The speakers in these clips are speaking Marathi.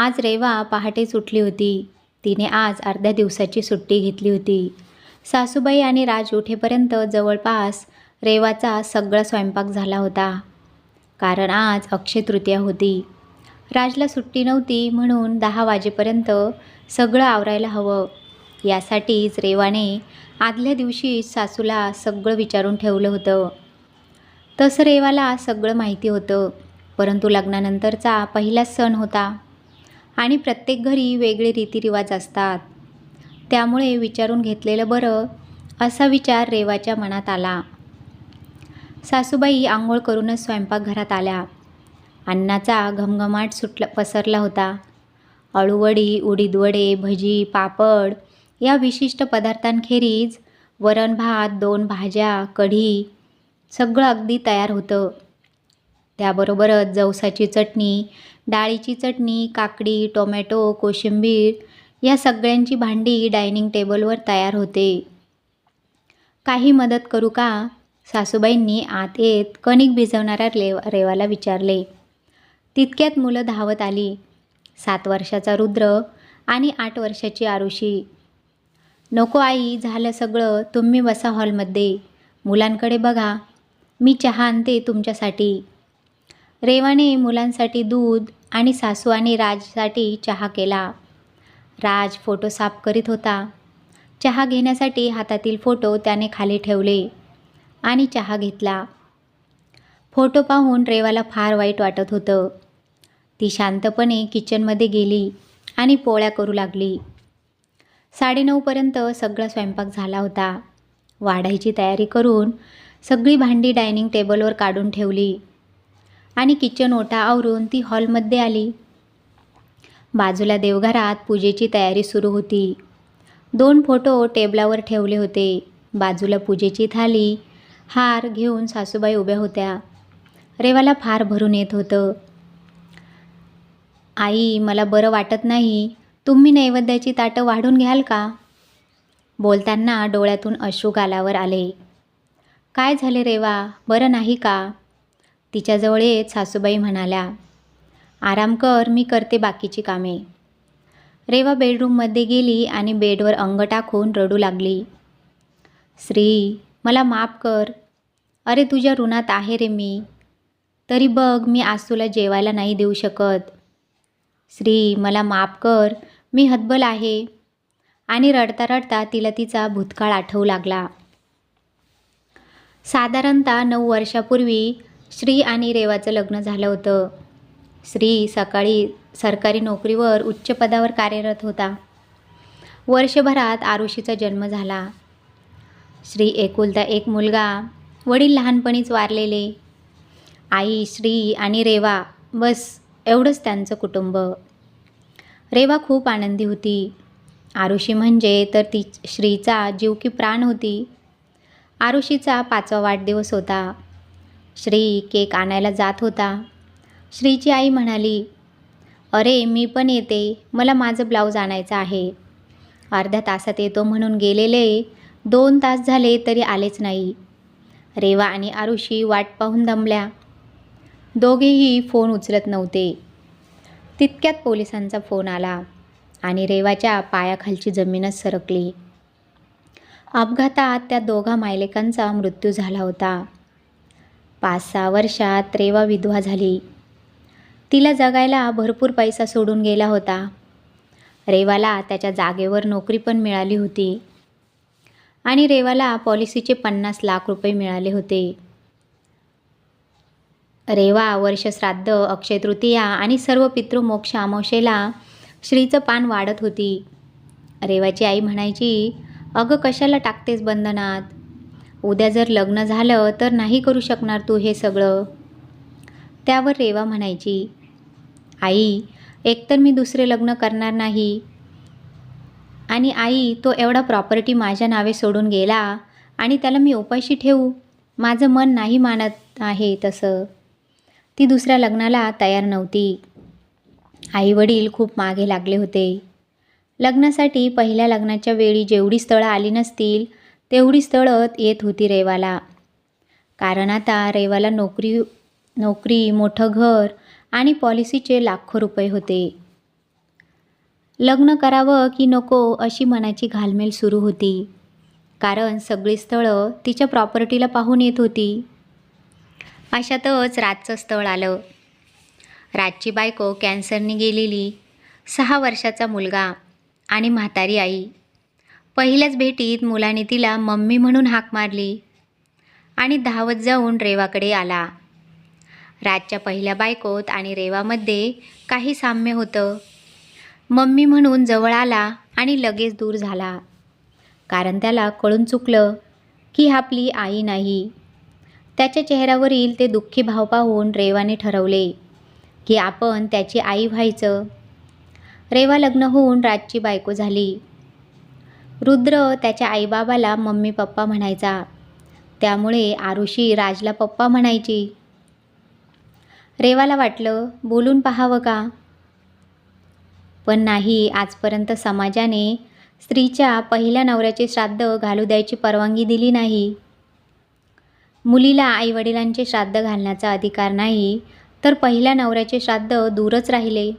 आज रेवा पहाटेच उठली होती. तिने आज अर्ध्या दिवसाची सुट्टी घेतली होती. सासूबाई आणि राज उठेपर्यंत जवळपास रेवाचा सगळा स्वयंपाक झाला होता. कारण आज अक्षय तृतीया होती. राजला सुट्टी नव्हती म्हणून दहा वाजेपर्यंत सगळं आवरायला हवं. यासाठीच रेवाने आदल्या दिवशी सासूला सगळं विचारून ठेवलं होतं. तसं रेवाला सगळं माहिती होतं. परंतु लग्नानंतरचा पहिला सण होता. आणि प्रत्येक घरी वेगळे रीतिरिवाज असतात. त्यामुळे विचारून घेतलेलं बरं असा विचार रेवाच्या मनात आला. सासूबाई आंघोळ करूनच स्वयंपाकघरात आल्या. अन्नाचा घमघमाट सुटला पसरला होता. अळूवडी उडीदवडे भजी पापड या विशिष्ट पदार्थांखेरीज वरण भात दोन भाज्या कढी सगळं अगदी तयार होतं. त्याबरोबरच जवसाची चटणी डाळीची चटणी काकडी टोमॅटो कोशिंबीर या सगळ्यांची भांडी डायनिंग टेबलवर तयार होते. काही मदत करू का? सासूबाईंनी आत येत कणिक भिजवणाऱ्या रेव रेवाला विचारले. तितक्यात मुलं धावत आली. सात वर्षाचा रुद्र आणि आठ वर्षाची आरुषी. नको आई झालं सगळं. तुम्ही बसा हॉलमध्ये. मुलांकडे बघा. मी चहा आणते तुमच्यासाठी. रेवाने मुलांसाठी दूध आणि सासू आणि राजसाठी चहा केला. राज फोटो साफ करीत होता. चहा घेण्यासाठी हातातील फोटो त्याने खाली ठेवले आणि चहा घेतला. फोटो पाहून रेवाला फार वाईट वाटत होतं. ती शांतपणे किचनमध्ये गेली आणि पोळ्या करू लागली. साडेनऊपर्यंत सगळा स्वयंपाक झाला होता. वाढायची तयारी करून सगळी भांडी डायनिंग टेबलवर काढून ठेवली. आणि किचन ओटा आवरून ती हॉलमध्ये आली. बाजूला देवघरात पूजेची तयारी सुरू होती. दोन फोटो टेबलावर ठेवले होते. बाजूला पूजेची थाली हार घेऊन सासूबाई उभ्या होत्या. रेवाला फार भरून येत होतं. आई मला बरं वाटत नाही. तुम्ही नैवेद्याची ताटं वाढून घ्याल का? बोलताना डोळ्यातून अश्रू गालावर आले. काय झाले रेवा? बरं नाही का? तिच्याजवळ येत सासूबाई म्हणाल्या आराम कर मी करते बाकीची कामे. रेवा बेडरूममध्ये गेली आणि बेडवर अंग टाकून रडू लागली. श्री मला माफ कर. अरे तुझ्या ऋणात आहे रे मी. तरी बघ मी आज तुला जेवायला नाही देऊ शकत. श्री मला माफ कर. मी हतबल आहे. आणि रडता रडता तिला तिचा भूतकाळ आठवू लागला. साधारणतः नऊ वर्षापूर्वी श्री आणि रेवाचं लग्न झालं होतं. श्री सकाळी सरकारी नोकरीवर उच्च पदावर कार्यरत होता. वर्षभरात आरुषीचा जन्म झाला. श्री एकुलता एक मुलगा वडील लहानपणीच वारलेले. आई श्री आणि रेवा बस एवढंच त्यांचं कुटुंब. रेवा खूप आनंदी होती. आरुषी म्हणजे तर ती श्रीचा जीव की प्राण होती. आरुषीचा पाचवा वाढदिवस होता. श्री केक आणायला जात होता. श्रीची आई म्हणाली अरे मी पण येते. मला माझं ब्लाऊज आणायचं आहे. अर्ध्या तासात येतो म्हणून गेलेले दोन तास झाले तरी आलेच नाही. रेवा आणि आरुषी वाट पाहून दमल्या. दोघेही फोन उचलत नव्हते. तितक्यात पोलिसांचा फोन आला आणि रेवाच्या पायाखालची जमीनच सरकली. अपघातात त्या दोघा मायलेकांचा मृत्यू झाला होता. पाच सहा वर्षात रेवा विधवा झाली. तिला जगायला भरपूर पैसा सोडून गेला होता. रेवाला त्याच्या जागेवर नोकरी पण मिळाली होती. आणि रेवाला पॉलिसीचे पन्नास लाख रुपये मिळाले होते. रेवा वर्षश्राद्ध अक्षय तृतीया आणि सर्व पितृमोक्ष अमावशेला श्रीचं पान वाढत होती. रेवाची आई म्हणायची अगं कशाला टाकतेस बंधनात? उद्या जर लग्न झालं तर नाही करू शकणार तू हे सगळं. त्यावर रेवा म्हणायची. आई एकतर मी दुसरे लग्न करणार नाही. आणि आई तो एवढा प्रॉपर्टी माझ्या नावे सोडून गेला आणि त्याला मी उपाशी ठेवू. माझं मन नाही मानत आहे तसं. ती दुसऱ्या लग्नाला तयार नव्हती. आई वडील खूप मागे लागले होते. लग्नासाठी पहिल्या लग्नाच्या वेळी जेवढी स्थळं आली नसतील तेवढी तळत येत होती रेवाला. कारण आता रेवाला नोकरी नोकरी मोठं घर आणि पॉलिसीचे लाखो रुपये होते. लग्न करावं की नको अशी मनाची घालमेल सुरू होती. कारण सगळी स्थळं तिच्या प्रॉपर्टीला पाहून येत होती. अशातच रातचं स्थळ आलं. रातची बायको कॅन्सरने गेलेली सहा वर्षाचा मुलगा आणि म्हातारी आई. पहिल्याच भेटीत मुलाने तिला मम्मी म्हणून हाक मारली आणि धावत जाऊन रेवाकडे आला. राजच्या पहिल्या बायकोत आणि रेवामध्ये काही साम्य होतं. मम्मी म्हणून जवळ आला आणि लगेच दूर झाला. कारण त्याला कळून चुकलं की आपली आई नाही. त्याच्या चेहऱ्यावरील ते दुःखी भाव पाहून रेवाने ठरवले की आपण त्याची आई व्हायचं. रेवा लग्न होऊन राजची बायको झाली. रुद्र त्याच्या आईबाबाला मम्मी पप्पा म्हणायचा. त्यामुळे आरुषी राजला पप्पा म्हणायची. रेवाला वाटलं बोलून पाहावं का? पण नाही आजपर्यंत समाजाने स्त्रीच्या पहिल्या नवऱ्याचे श्राद्ध घालू द्यायची परवानगी दिली नाही. मुलीला आईवडिलांचे श्राद्ध घालण्याचा अधिकार नाही तर पहिल्या नवऱ्याचे श्राद्ध दूरच राहिले.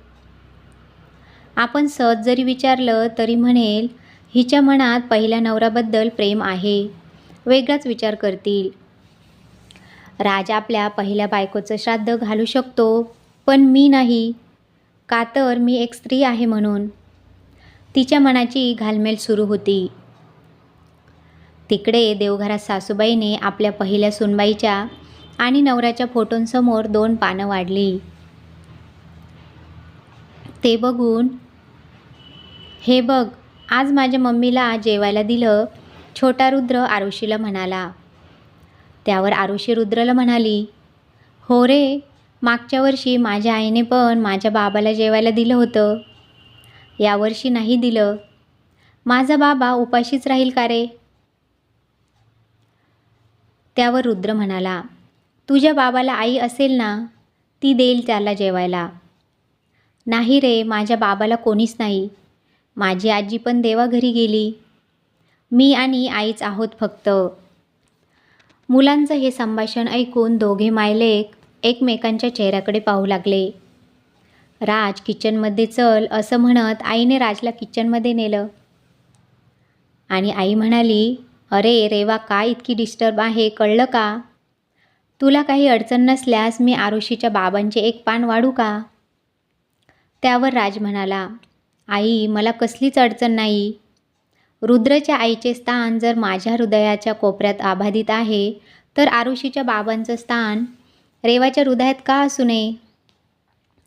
आपण सहज जरी विचारलं तरी म्हणेल हिच्या मनात पहिल्या नवऱ्याबद्दल प्रेम आहे. वेगळाच विचार करतील. राज आपल्या पहिल्या बायकोचं श्राद्ध घालू शकतो पण मी नाही. का तर मी एक स्त्री आहे म्हणून. तिच्या मनाची घालमेल सुरू होती. तिकडे देवघरात सासूबाईने आपल्या पहिल्या सुनबाईच्या आणि नवऱ्याच्या फोटोंसमोर दोन पानं वाढली. ते बघून हे बघ आज माझ्या मम्मीला जेवायला दिलं. छोटा रुद्र आरुषीला म्हणाला. त्यावर आरुषी रुद्रला म्हणाली हो रे मागच्या वर्षी माझ्या आईने पण माझ्या बाबाला जेवायला दिलं होतं. यावर्षी नाही दिलं. माझा बाबा उपाशीच राहील का रे? त्यावर रुद्र म्हणाला तुझ्या बाबाला आई असेल ना ती देईल त्याला जेवायला. नाही रे माझ्या बाबाला कोणीच नाही. माझी आजी पण देवाघरी गेली. मी आणि आईच आहोत फक्त. मुलांचं हे संभाषण ऐकून दोघे मायलेक एकमेकांच्या चेहऱ्याकडे पाहू लागले. राज किचनमध्ये चल असं म्हणत आईने राजला किचनमध्ये नेलं. आणि आई म्हणाली अरे रेवा का इतकी डिस्टर्ब आहे कळलं का? तुला काही अडचण नसल्यास मी आरुषीच्या बाबांचे एक पान वाढू का? त्यावर राज म्हणाला आई मला कसलीच अडचण नाही. रुद्रच्या आईचे स्थान जर माझ्या हृदयाच्या कोपऱ्यात आबाधित आहे तर आरुषीच्या बाबांचं स्थान रेवाच्या हृदयात का असू नये?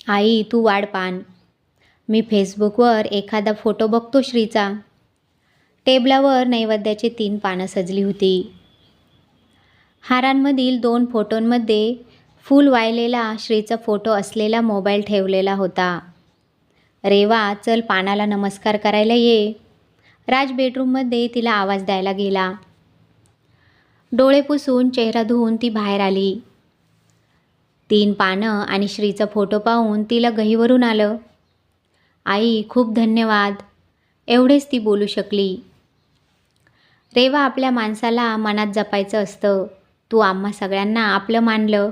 आई तू वाढ पान. मी फेसबुकवर एखादा फोटो बघतो श्रीचा. टेबलावर नैवेद्याची तीन पानं सजली होती. हारांमधील दोन फोटोंमध्ये फूल वाहिलेला श्रीचा फोटो असलेला मोबाईल ठेवलेला होता. रेवा चल पानाला नमस्कार करायला ये. राज बेडरूममध्ये तिला आवाज द्यायला गेला. डोळे पुसून चेहरा धुवून ती बाहेर आली. तीन पानं आणि श्रीचा फोटो पाहून तिला गहीवरून आलं. आई खूप धन्यवाद. एवढेच ती बोलू शकली. रेवा आपल्या माणसाला मनात जपायचं असतं. तू आम्हा सगळ्यांना आपलं मानलं.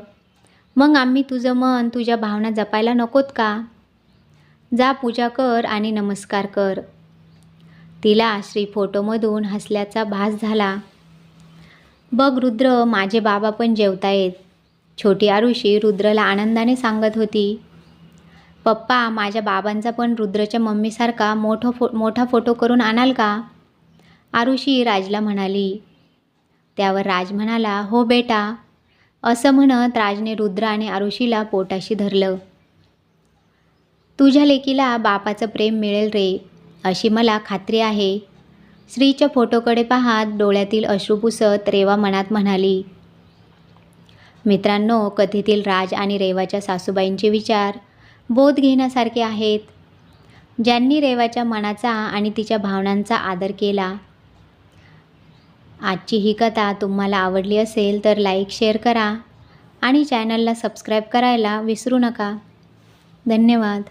मग आम्ही तुझं मन तुझ्या भावना जपायला नकोत का? जा पूजा कर आणि नमस्कार कर. तिला श्री फोटोमधून हसल्याचा भास झाला. बघ रुद्र माझे बाबा पण जेवतायत छोटी आरुषी रुद्रला आनंदाने सांगत होती. पप्पा माझ्या बाबांचा पण रुद्रच्या मम्मीसारखा मोठं फो मोठा फोटो करून आणाल का? आरुषी राजला म्हणाली. त्यावर राज म्हणाला हो बेटा. असं म्हणत राजने रुद्र आणि आरुषीला पोटाशी धरलं. तुझ्या लेकीला बापाचं प्रेम मिळेल रे अशी मला खात्री आहे. श्रीच्या फोटोकडे पाहत डोळ्यातील अश्रू पुसत रेवा मनात म्हणाली मित्रांनो कथेतील राज आणि रेवाच्या सासूबाईंचे विचार बोध घेण्यासारखे आहेत. ज्यांनी रेवाच्या मनाचा आणि तिच्या भावनांचा आदर केला आजची ही कथा तुम्हाला आवडली असेल तर लाईक शेअर करा आणि चॅनलला सबस्क्राईब करायला विसरू नका. धन्यवाद.